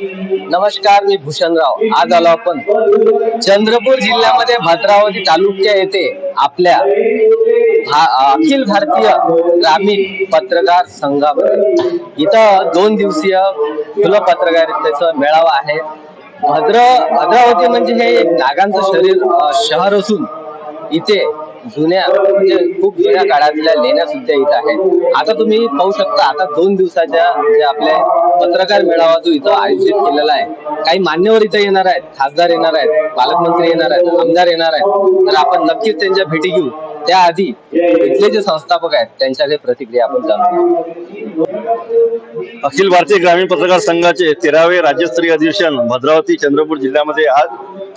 नमस्कार मी भूषणराव. आज आलो आपण चंद्रपूर जिल्ह्यामध्ये भद्रावती तालुक्या येथे आपल्या भा- अखिल भारतीय ग्रामीण पत्रकार संघामध्ये. इथं दोन दिवसीय खुलं पत्रकारितेचा मेळावा आहे. भद्र भद्रावती म्हणजे हे एक नागांचं शरीर शहर असून इथे जुन्या म्हणजे खूप जुन्या काळातल्या लेण्या सुद्धा इथं आहेत. आता तुम्ही पाहू शकता आता दोन दिवसाच्या जे आपल्या पत्रकार मेळावा जो इथं आयोजित केलेला आहे काही मान्यवर इथं येणार आहेत खासदार येणार आहेत पालकमंत्री येणार आहेत आमदार येणार आहेत. तर आपण नक्कीच त्यांच्या भेटी घेऊ. त्याआधी इथले जे संस्थापक आहेत त्यांच्या काही प्रतिक्रिया आपण जाणून अखिल भारतीय ग्रामीण पत्रकार संघाचे तेरावे राज्यस्तरीय अधिवेशन भद्रावती चंद्रपूर जिल्ह्यामध्ये आज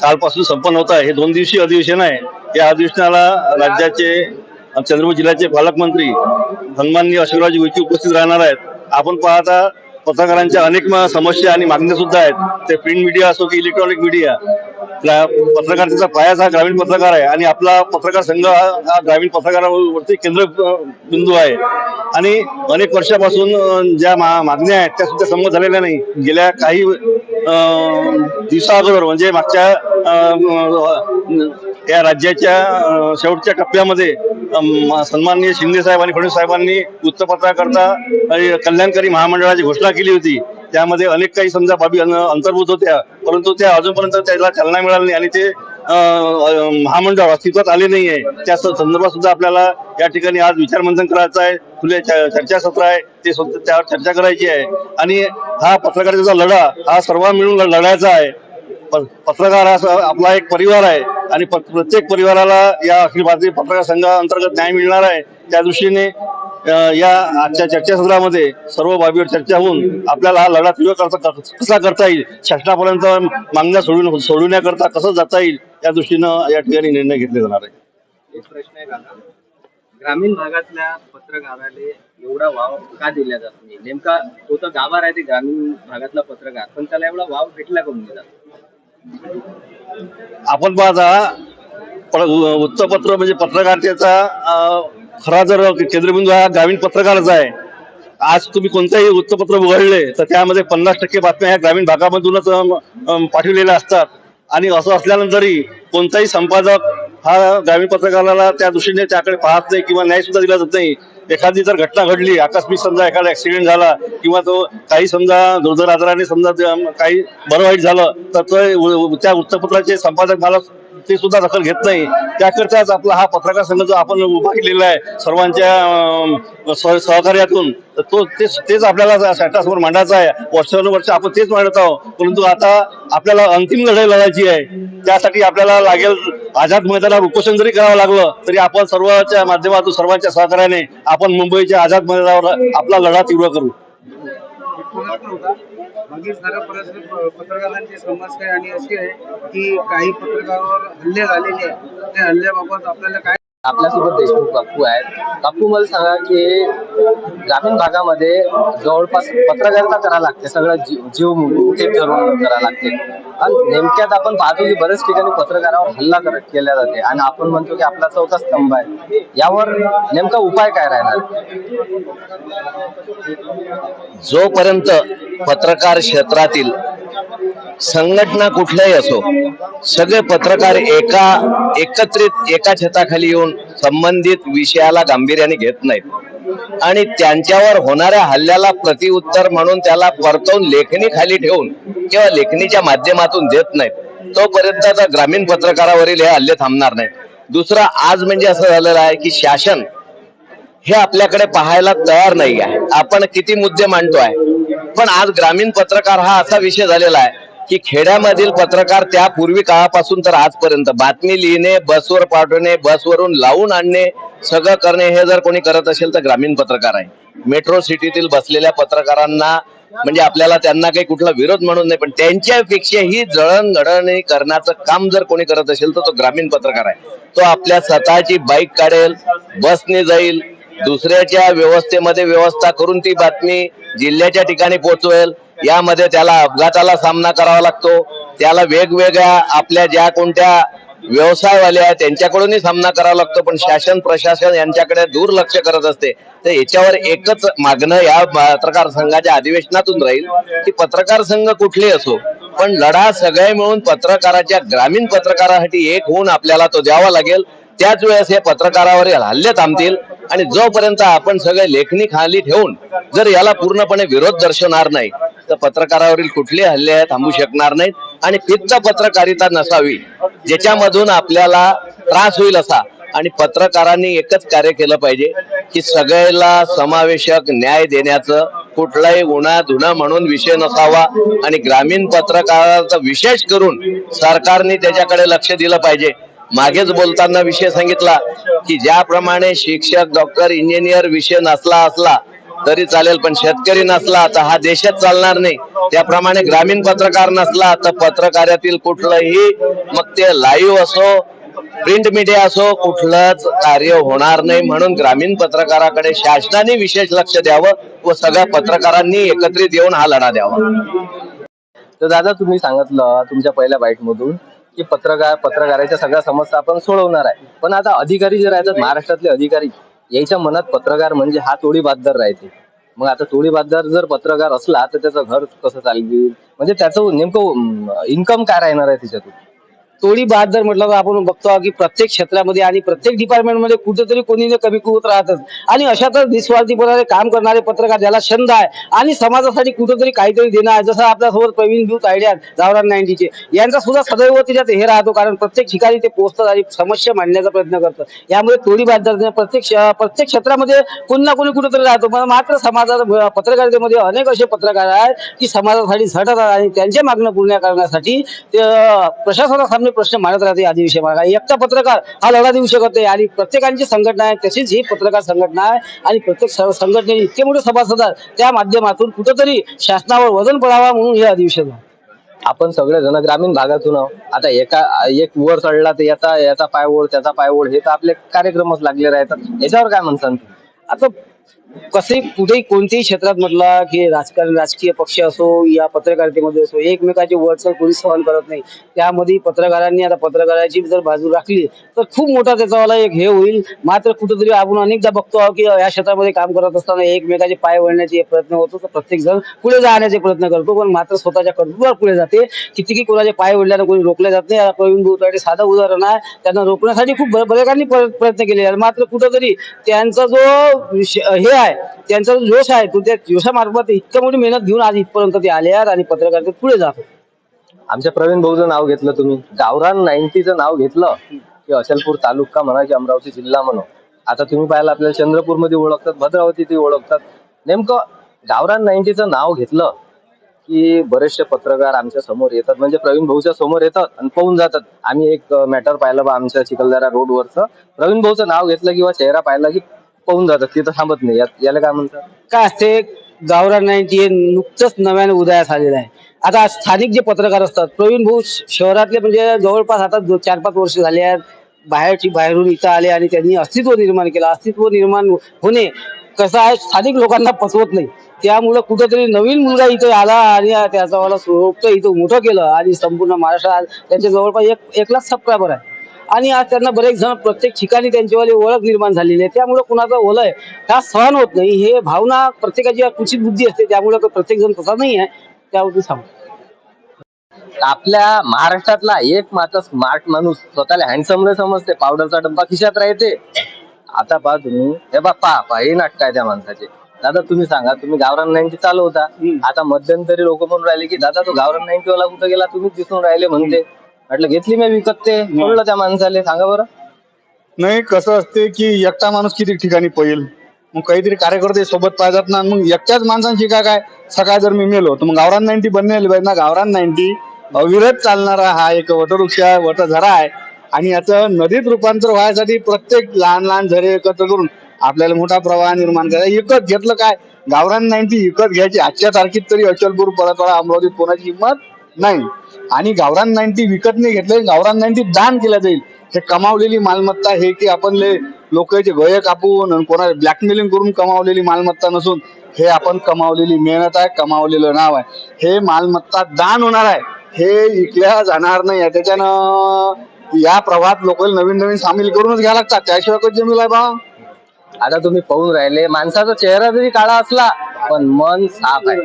कालपासून संपन्न होत आहे. हे दोन दिवसीय अधिवेशन आहे. या अधिवेशनाला राज्याचे चंद्रपूर जिल्ह्याचे पालकमंत्री सन्माननीय अशोकरावजी उईके उपस्थित राहणार आहेत. आपण पाहता पत्रकारांच्या अनेक समस्या आणि मागण्या सुद्धा आहेत. ते प्रिंट मीडिया असो की इलेक्ट्रॉनिक मीडिया पत्रकारितेचा पायाच हा ग्रामीण पत्रकार आहे आणि आपला पत्रकार संघ हा हा ग्रामीण पत्रकारावरती केंद्र बिंदू आहे. आणि अनेक वर्षापासून ज्या मा- मागण्या आहेत त्या सुद्धा संमत झालेल्या नाही. गेल्या काही दिवसाअगोदर दिवसा अगोदर म्हणजे मागच्या या राज्याच्या शेवटच्या टप्प्यामध्ये सन्माननीय शिंदे साहेब आणि फडणवीस साहेबांनी वृत्तपत्राकरता कल्याणकारी महामंडळाची घोषणा केली होती. त्यामध्ये अनेक काही समजा बाबी अंतर्भूत होत्या परंतु त्या अजूनपर्यंत त्याला चालना मिळाली नाही आणि ते महामंडळ अस्तित्वात आले नाही आहे त्या संदर्भात सुद्धा आपल्याला या ठिकाणी आज विचारमंथन करायचं आहे खुले च- चर्चासत्र आहे ते त्यावर चर्चा करायची आहे. आणि हा पत्रकारितेचा लढा हा सर्व मिळून लढायचा आहे. प- पत्रकार हा स- आपला एक परिवार आहे आणि प- प्रत्येक परिवाराला या अखिल भारतीय पत्रकार संघाअंतर्गत न्याय मिळणार आहे. त्या दृष्टीने या आजच्या चर्चासत्रामध्ये सर्व बाबीवर चर्चा होऊन आपल्याला हा लढा तीव्र करता कसा करता येईल शासनापर्यंत मागण्या सोडून सोडवण्याकरता कसं जाता येईल या दृष्टीनं या ठिकाणी निर्णय घेतले जाणार आहे एक प्रश्न आहे काका ग्रामीण भागातल्या पत्रकाराले एवढा वाव का दिला जात नाही? नेमका तो तर गावावर आहे ते ग्रामीण भागातला पत्रकार पण त्याला एवढा वाव भेटला करून दिला आपण पाहता वृत्तपत्र म्हणजे पत्रकारितेचा खरा जर केंद्रबिंदू हा ग्रामीण पत्रकाराचा आहे आज तुम्ही कोणतंही वृत्तपत्र उघडले तर त्यामध्ये पन्नास टक्के बातम्या ह्या ग्रामीण भागामधूनच पाठविलेल्या पाठवलेल्या असतात. आणि असं असल्यानंतरही कोणताही संपादक हा ग्रामीण पत्रकाराला त्या दृष्टीने त्याकडे पाहत नाही किंवा न्याय सुद्धा दिला जात नाही. एखादी जर घटना घडली आकस्मिक समजा एखादा ऍक्सिडेंट झाला किंवा तो काही समजा दुर्धर आजाराने समजा ते, काही बरं वाईट झालं तर उ- त्या वृत्तपत्राचे संपादक मला ते सुद्धा दखल घेत नाही. त्याकरताच आपला हा पत्रकार संघ जो आपण उभा केलेला आहे सर्वांच्या सह- सहकार्यातून तर तो तेच तेच आपल्याला सॅटासमोर मांडायचा आहे. वर्षानुवर्ष आपण तेच मांडत आहोत. परंतु आता आपल्याला अंतिम लढाई लढायची आहे. त्यासाठी आपल्याला लागेल आझाद मैदानावर उपोषण जरी करावं लागलं तरी आपण सर्वांच्या माध्यमातून सर्वांच्या सहकार्याने आपण मुंबईच्या आझाद मैदानावर आपला लढा तीव्र करू. मागील परत पत्रकारांची समस्या आणि अशी आहे की काही पत्रकारावर हल्ले झालेले आहे त्या हल्ल्याबाबत आपल्याला काय आपल्यासोबत देशमुख बापू आहेत. बापू मला सांगा की ग्रामीण भागामध्ये जवळपास पत्रकारिता करायला लागते सगळं जीव जीव मुठीत धरून करायला लागते. आणि नेमक्यात आपण पाहतो की बऱ्याच ठिकाणी पत्रकारावर हल्ला करत केला जाते. आणि आपण म्हणतो की आपला चौथा स्तंभ आहे. यावर नेमका उपाय काय राहणार? जोपर्यंत पत्रकार क्षेत्रातील संघटना कुठल्याही असो सगळे पत्रकार एका एकत्रित एका छताखाली येऊन संबंधित विषयाला गांभीर्याने घेत नाहीत. आणि त्यांच्यावर होणाऱ्या हल्ल्याला प्रतिउत्तर म्हणून त्याला परतवून लेखणी खाली ठेवून किंवा लेखणीच्या माध्यमातून देत नाहीत. तोपर्यंत ग्रामीण पत्रकारावरील हे हल्ले थांबणार नाहीत. दुसरं आज म्हणजे असं झालेलं आहे की शासन हे आपल्याकडे पाहायला तयार नाही आहे. आपण किती मुद्दे मांडतो आहे पण आज ग्रामीण पत्रकार हा असा विषय झालेला आहे की खेड्यामधील पत्रकार त्या पूर्वी काळापासून तर आजपर्यंत बातमी लिहिणे बसवर पाठवणे बसवरून लावून आणणे सगळं करणे हे जर कोणी करत असेल तर ग्रामीण पत्रकार आहे. मेट्रो सिटीतील बसलेल्या पत्रकारांना म्हणजे आपल्याला त्यांना काही कुठला विरोध म्हणून नाही पण त्यांच्यापेक्षाही जळणघडणी करण्याचं काम जर कोणी करत असेल तर तो ग्रामीण पत्रकार आहे. तो आपल्या स्वतःची बाईक काढेल बसने जाईल दुसऱ्याच्या व्यवस्थेमध्ये व्यवस्था करून ती बातमी जिल्ह्याच्या ठिकाणी पोहोचवेल. यामध्ये त्याला अपघाताला सामना करावा लागतो. त्याला वेगवेगळ्या आपल्या ज्या कोणत्या व्यवसायवाले आहेत त्यांच्याकडूनही सामना करावा लागतो. पण शासन प्रशासन यांच्याकडे दुर्लक्ष करत असते. तर याच्यावर एकच मागणं या पत्रकार संघाच्या अधिवेशनातून राहील की पत्रकार संघ कुठले असो. पण लढा सगळे मिळून पत्रकाराच्या ग्रामीण पत्रकारासाठी एक होऊन आपल्याला तो द्यावा लागेल. त्याच वेळेस हे पत्रकारावरील हल्ले थांबतील. आणि जोपर्यंत आपण सगळे लेखणी खाली ठेवून जर याला पूर्णपणे विरोध दर्शवणार नाही तर पत्रकारावरील कुठले हल्ले थांबू शकणार नाहीत आणि फिक्त पत्रकारिता नसावी ज्याच्यामधून आपल्याला त्रास होईल असा. आणि पत्रकारांनी एकच कार्य केलं पाहिजे की सगळ्याला समावेशक न्याय देण्याचं. कुठलाही गुन्हा धुना म्हणून विषय नसावा आणि ग्रामीण पत्रकाराचा विशेष करून सरकारने त्याच्याकडे लक्ष दिलं पाहिजे. मागेच बोलताना विषय सांगितला की ज्याप्रमाणे शिक्षक डॉक्टर इंजिनियर विषय नसला असला तरी चालेल पण शेतकरी नसला तर हा देशच चालणार नाही. त्याप्रमाणे ग्रामीण पत्रकार नसला तर पत्रकारातील कुठलंही मग ते लाईव्ह असो प्रिंट मीडिया असो कुठलंच कार्य होणार नाही. म्हणून ग्रामीण पत्रकाराकडे शासनाने विशेष लक्ष द्यावं व सगळ्या पत्रकारांनी एकत्रित येऊन हा लढा द्यावा. तर दादा तुम्ही सांगितलं तुमच्या पहिल्या बाईट मधून की पत्रकार पत्रकाराच्या सगळ्या समस्या आपण सोडवणार आहे. पण आता अधिकारी जे राहतात महाराष्ट्रातले अधिकारी याच्या मनात पत्रकार म्हणजे हा तोडी बाददार राहते. मग आता तोडी बाददार जर पत्रकार असला तर त्याचं घर कसं चालतील? म्हणजे त्याचं नेमकं इन्कम काय राहणार आहे त्याच्यातून? तोडी जर म्हटलं तर आपण बघतो की प्रत्येक क्षेत्रामध्ये आणि प्रत्येक डिपार्टमेंटमध्ये कुठेतरी कोणी ना कमी कुवत राहतच. आणि अशातच निस्वार्थीपणाने काम करणारे पत्रकार ज्याला छंद आहे आणि समाजासाठी कुठेतरी काहीतरी देणं आहे. जसं आपल्यासोबत प्रवीण दूत आयडिया आहेत गावरान नाईन्टीचे यांचा सुद्धा सदैव त्याच्यात हे राहतो कारण प्रत्येक ठिकाणी ते पोहोचतात आणि समस्या मांडण्याचा प्रयत्न करतात. यामुळे तोडी बाद प्रत्येक क्ष- प्रत्येक क्षेत्रामध्ये कोणी ना कोणी कुठेतरी राहतो. पण मात्र समाजात पत्रकारितेमध्ये अनेक असे पत्रकार आहेत की समाजासाठी झटतात आणि त्यांच्या मागणं पूर्ण करण्यासाठी ते प्रशासनासामने प्रश्न मांडत राहते अधिवेशन मागा एकटा पत्रकार हा लढा देऊ शकत नाही आणि प्रत्येकांची संघटना आहे तशीच ही पत्रकार संघटना आहे आणि प्रत्येक स- संघटनेचे इतके मोठे सभासद त्या माध्यमातून कुठंतरी शासनावर वजन पडावा म्हणून हे अधिवेशन. आपण सगळे जण ग्रामीण भागातून. आता एका एक वर चढला तर याचा याचा पाय ओढ त्याचा पाय ओढ हे तर आपले कार्यक्रमच लागले राहतात याच्यावर काय म्हणसान आता कसे कुठेही कोणत्याही क्षेत्रात म्हटला की राजकारण राजकीय पक्ष असो या पत्रकारितेमध्ये असो एकमेकाची वरचढ कोणी सहन करत नाही. त्यामध्ये पत्रकारांनी आता पत्रकाराची जर बाजू राखली तर खूप मोठा त्याचावाला एक हे होईल. मात्र कुठेतरी आपण अनेकदा बघतो आहोत की या क्षेत्रामध्ये काम करत असताना एकमेकाचे पाय वळण्याचे प्रयत्न होतो तर प्रत्येक जण पुढे जाण्याचे प्रयत्न करतो. पण मात्र स्वतःच्या कर्तृत्वावर पुढे जाते. कितीही कोणाचे पाय वळल्यानं कोणी रोखले जात नाही. प्रवीण भाऊसाठी साधं उदाहरण आहे. त्यांना रोखण्यासाठी खूप ब- बरेकांनी प्रयत्न केले मात्र कुठंतरी त्यांचा जो हे आहे. त्यांचा जो जोश आहे तो त्या जोशामार्फत इतक्या मोठी मेहनत घेऊन आज इथपर्यंत ते आले आहेत आणि पत्रकारितेत पुढे जात आमच्या प्रवीण भाऊचं नाव घेतलं तुम्ही. गावरान नाईन्टीचं नाव घेतलं की अचलपूर तालुका म्हणा की अमरावती जिल्हा म्हणा. आता तुम्ही पाहिलं आपल्याला चंद्रपूरमध्ये ओळखतात भद्रावती ते ओळखतात. नेमकं गावरान नाईन्टीचं नाव घेतलं की बरेचसे पत्रकार आमच्यासमोर येतात. म्हणजे प्रवीण भाऊच्या समोर येतात आणि पाहून जातात. आम्ही एक मॅटर पाहिलं बा आमच्या चिखलदरा रोडवरचं प्रवीण भाऊचं नाव घेतलं किंवा चेहरा पाहिला की पाहून जातात तिथं थांबत नाही. यात- याला काय म्हणतात? काय असते? गावरान नाईन्टी हे नुकतंच नव्याने उदयास आलेलं आहे. आता स्थानिक जे पत्रकार असतात प्रवीण भाऊ श- शहरातले म्हणजे जवळपास आता दो- चार पाच वर्ष झाले आहेत. बाहेरची बाहेरून इथं आले आणि त्यांनी अस्तित्व निर्माण केलं. अस्तित्व निर्माण होणे कसं आहे स्थानिक लोकांना पचवत नाही. त्यामुळं कुठंतरी नवीन मुलगा इथे आला आणि त्याचा मला स्वरूप इथं मोठं केलं आणि संपूर्ण महाराष्ट्रात त्यांच्या जवळपास एक एक लाख सबस्क्रायबर आहे. आणि आज त्यांना बरेच जण प्रत्येक ठिकाणी त्यांच्यावाली ओळख निर्माण झालेली आहे. त्यामुळे कुणाचा ओलय हा सहन होत नाही हे भावना प्रत्येकाची कुचित बुद्धी असते. त्यामुळे प्रत्येक जण तसा नाही आहे. त्यावरती सांगतो आपल्या महाराष्ट्रातला एक मात्र स्मार्ट माणूस स्वतःला हँडसम रे समजते पावडरचा डब्बा खिशात राहते. आता पहा तुम्ही. हे बा पहा पहा हे नाटक आहे त्या माणसाचे. दादा तुम्ही सांगा तुम्ही गावरान नाईन्टी चालवता आता मध्यंतरी लोक म्हणून राहिले की दादा तो गावरान नाईन्टी वाला कुठं गेला? तुम्हीच दिसून राहिले म्हणते. म्हटलं घेतली मी विकत ते सोडलं त्या माणसाले सांगा बरं. नाही कसं असते की एकटा माणूस किती ठिकाणी पळेल? मग काहीतरी कार्यकर्ते सोबत पाहिजेत ना मग एकट्याच माणसांची का काय? सकाळ जर मी मेलो तर मग गावरान नाईन्टी बनलेली पाहिजे ना गावरान नाईन्टी. अविरत चालणारा हा एक वटवृक्ष आहे वटझरा आहे. आणि याचं नदीत रूपांतर व्हायसाठी प्रत्येक लहान लहान झरे एकत्र करून आपल्याला मोठा प्रवाह निर्माण करायचा. विकत घेतलं काय? गावरान नाईन्टी विकत घ्यायची. आजच्या तारखेत तरी अचलपूर परतवाडा अमरावतीत कोणाची हिंमत नाही. आणि गावरान नाईन्टी विकत नाही घेतले गावरान नाईन्टी दान केल्या जाईल. हे कमावलेली मालमत्ता हे की आपण लोकांचे गळे कापून आणि कोणा ब्लॅकमेलिंग करून कमावलेली मालमत्ता नसून हे आपण कमावलेली मेहनत आहे कमावलेलं नाव आहे. हे मालमत्ता दान होणार आहे. हे इकल्या जाणार नाही. आहे त्याच्यानं या प्रवाहात लोक नवीन नवीन सामील करूनच घ्यायला लागतात. त्याशिवाय कधी जमील आहे बा आता तुम्ही पाहून राहिले. माणसाचा चेहरा जरी काळा असला पण मन साफ आहे.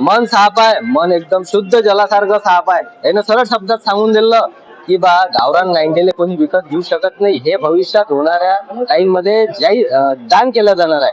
मन साफ आहे मन एकदम शुद्ध जलासारखं साफ आहे. यानं सरळ शब्दात सांगून दिलं की बा गावरान नाईन्टीला कोणी विकत घेऊ शकत नाही. हे भविष्यात होणाऱ्या टाइममध्ये मध्ये दान केलं जाणार आहे.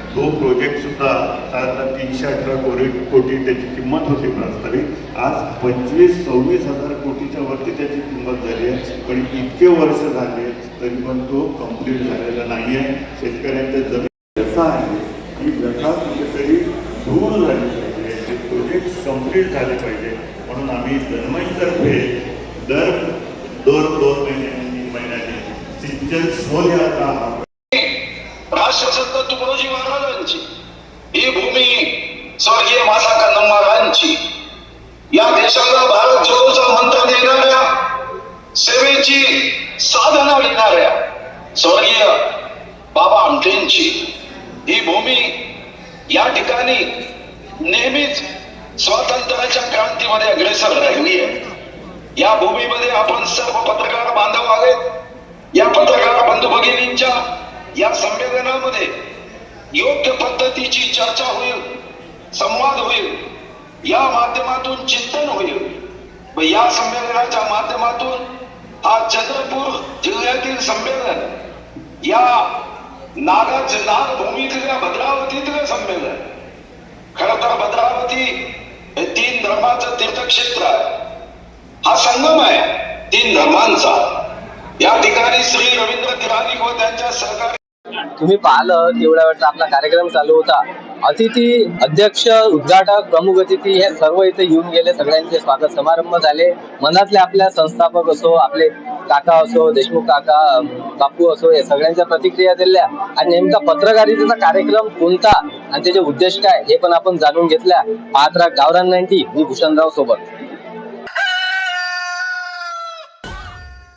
तो प्रोजेक्ट सुद्धा साधारण तीनशे अठरा कोटी कोटी त्याची किंमत होती प्रास्ताविक. आज पंचवीस सव्वीस हजार कोटीच्या वरती त्याची किंमत झाली आहे. पण इतके वर्ष झाले तरी पण तो कंप्लीट झालेला नाही आहे. शेतकऱ्यांच्या जमीन व्यथा आहे. ही व्यथा कुठेतरी दूर झाली पाहिजे. ते प्रोजेक्ट कंप्लीट झाले पाहिजे. म्हणून आम्ही दरमहीतर्फे दर दोन दोन महिन्यांनी महिन्याने सिंचन शोध आता या देशाला भारत जोडोचा मंत्र देणाऱ्या सेवेची साधना विकणाऱ्या स्वर्गीय बाबा आमटेंची ही भूमी या ठिकाणी नेहमीच स्वातंत्र्याच्या क्रांतीमध्ये अग्रेसर राहिली आहे. या भूमीमध्ये आपण सर्व पत्रकार बांधव आहेत. या पत्रकार बंधू भगिनींच्या या संमेलनामध्ये योग्य पद्धतीची चर्चा होईल संवाद होईल. या माध्यमातून चिंतन होईल. व या संमेलनाच्या माध्यमातून हा चंद्रपूर जिल्ह्यातील संमेलन या नागाच नागभूमीतल्या भद्रावतीतलं संमेलन खर तर भद्रावती हे तीन धर्माचं तीर्थक्षेत्र आहे. हा संगम आहे तीन धर्मांचा. या ठिकाणी श्री रवींद्र तिरानिक व त्यांच्या सहकारी तुम्ही पाहिलं तेवढ्या वेळचा आपला कार्यक्रम चालू होता. अतिथी अध्यक्ष उद्घाटक प्रमुख अतिथी हे सर्व इथे येऊन गेले. सगळ्यांचे स्वागत समारंभ झाले. मनातले आपल्या संस्थापक असो आपले काका असो देशमुख काका बापू असो या सगळ्यांच्या प्रतिक्रिया दिल्या. आणि नेमका पत्रकारितेचा कार्यक्रम कोणता? आणि त्याचे उद्देश काय? हे पण आपण जाणून घेतल्या. पाहत राहा गावरान नाईन्टी मी भूषणराव सोबत.